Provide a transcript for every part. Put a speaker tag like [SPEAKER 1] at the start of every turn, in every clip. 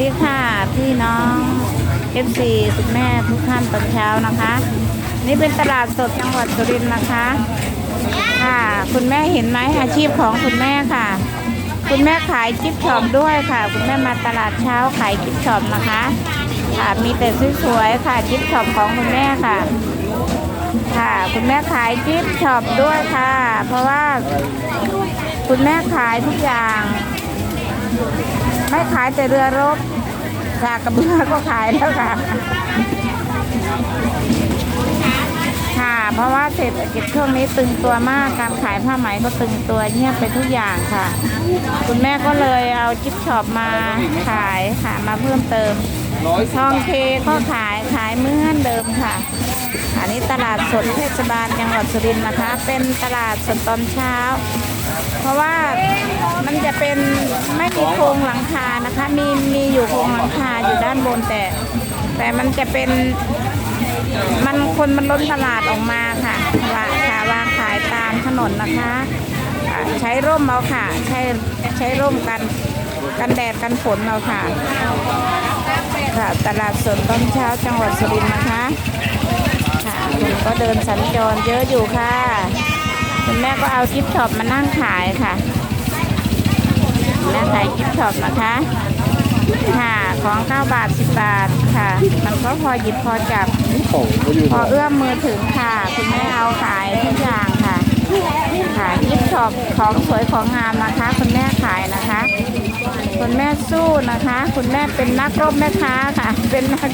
[SPEAKER 1] ดีค่ะพี่น้อง FC คุณแม่ทุกท่านตอนเช้านะคะ นี่เป็นตลาดสดจังหวัดสุรินทร์นะคะ ค่ะ คุณแม่เห็นไหมอาชีพของคุณแม่ค่ะ คุณแม่ขายจิ๊บช็อปด้วยค่ะ คุณแม่มาตลาดเช้าขายจิ๊บช็อปนะคะ ค่ะมีแต่สวยๆค่ะจิ๊บช็อปของคุณแม่ค่ะ ค่ะ คุณแม่ขายจิ๊บช็อปด้วยค่ะ เพราะว่า คุณแม่ขายทุกอย่าง ไม่ขายแต่เรือรบจากกระเบือก็ขายแล้วค่ะ ค่ะ เพราะว่าเศรษฐกิจช่วงนี้ตึงตัวมาก การขายผ้าไหมก็ตึงตัวเงียบไปทุกอย่างค่ะ คุณแม่ก็เลยเอาจิ๊บช็อปมาขายค่ะ มาเพิ่มเติม ทองเคก็ขายขายเหมือนเดิมค่ะ อันนี้ตลาดสดเทศบาลจังหวัดสุรินทร์นะคะ เป็นตลาดสดตอนเช้า เพราะว่ามันจะเป็นไม่มีโครงหลังคานะคะ มีมีอยู่โครงหลังคาอยู่ด้านบนแต่ แต่มันจะเป็น มันคนมันล้นตลาดออกมาค่ะวางค่ะวางขายตามถนนนะคะอ่าใช้ร่มเอาค่ะ ใช้ใช้ร่มกันกันแดดกันฝนเอาค่ะ ค่ะตลาดสดตอนเช้าจังหวัดสุรินทร์นะคะ ค่ะคุณก็เดินสัญจรเยอะอยู่ค่ะ คุณแม่ก็เอากิฟต์ช็อปมานั่งขายค่ะแม่ขายกิฟต์ช็อปนะคะค่ะของ9บาท10บาทค่ะ มันก็พอหยิบพอจับ
[SPEAKER 2] โอ้ก็อยู่
[SPEAKER 1] พอเอื้อมมือถึงค่ะ คุณแม่เอาขายทุกอย่างค่ะค่ะกิฟต์ช็อปของสวยของงามนะคะ คุณแม่ขายนะคะ คุณแม่สู้นะคะ คุณแม่เป็นนักรบแม่ค้าค่ะ เป็นนัก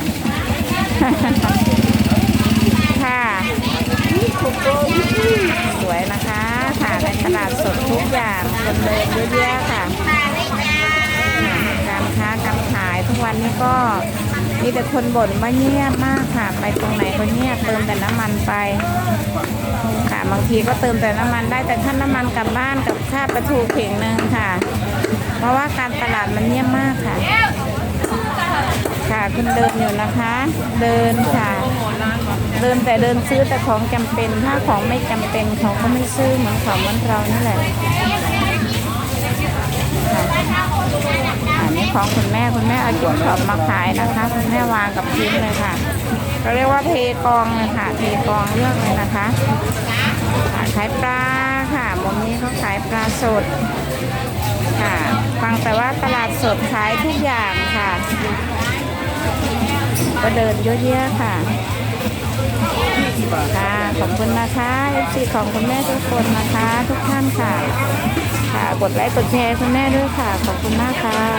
[SPEAKER 1] ค่ะ สวยนะคะ ค่ะในตลาดสด ทุกอย่างคนเดินเยอะแยะค่ะการค้าการขายทุกวันนี้ก็มีแต่คนบ่นว่าเงียบมากค่ะ ไปตรงไหนก็เงียบเติมแต่น้ำมันไปค่ะบางทีก็เติมแต่น้ำมันได้แต่ค่าน้ำมันกลับบ้านกับค่าประทูเข่งหนึ่งค่ะ เพราะว่าการตลาดมันเงียบมากค่ะ ค่ะคุณเดินอยู่นะคะ เดินค่ะ เดินแต่เดินซื้อแต่ของจำเป็น ถ้าของไม่จำเป็นเขาก็ไม่ซื้อเหมือนของเหมือนเรานี่แหละค่ะอันนี้ของคุณแม่คุณแม่เอาจิ้มช็อปมาขายนะคะคุณแม่วางกับชิ้นเลยค่ะเราเรียกว่าเทกองเลยค่ะเทกองเลือกเลยนะคะค่ะขายปลาค่ะมุมนี้เขาขายปลาสดค่ะ ฟังแต่ว่าตลาดสดขายทุกอย่างค่ะ ก็เดินเยอะแยะค่ะ ค่ะ ขอบคุณนะคะเอฟซีของคุณแม่ทุกคนนะคะ ทุกท่านค่ะ ค่ะ กดไลค์กดแชร์คุณแม่ด้วยค่ะ ขอบคุณมากค่ะ